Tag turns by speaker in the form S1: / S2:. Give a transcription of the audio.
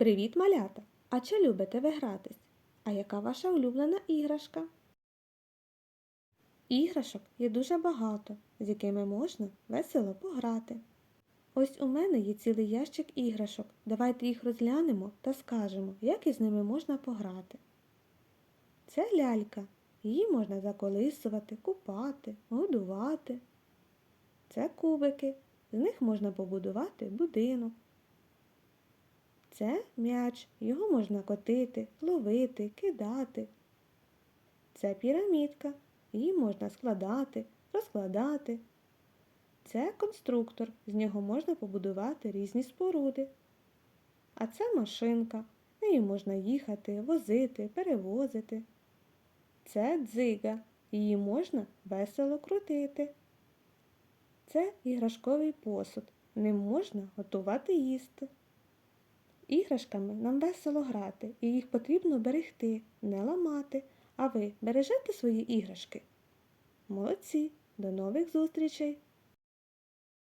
S1: Привіт, малята! А чи любите ви гратись? А яка ваша улюблена іграшка? Іграшок є дуже багато, з якими можна весело пограти. Ось у мене є цілий ящик іграшок. Давайте їх розглянемо та скажемо, як із ними можна пограти. Це лялька. Її можна заколисувати, купати, годувати. Це кубики. З них можна побудувати будинок. Це м'яч, його можна котити, ловити, кидати. Це пірамідка, її можна складати, розкладати. Це конструктор, з нього можна побудувати різні споруди. А це машинка, нею можна їхати, возити, перевозити. Це дзига, її можна весело крутити. Це іграшковий посуд, ним можна готувати їсти. Іграшками нам весело грати, і їх потрібно берегти, не ламати. А ви бережете свої іграшки? Молодці! До нових зустрічей!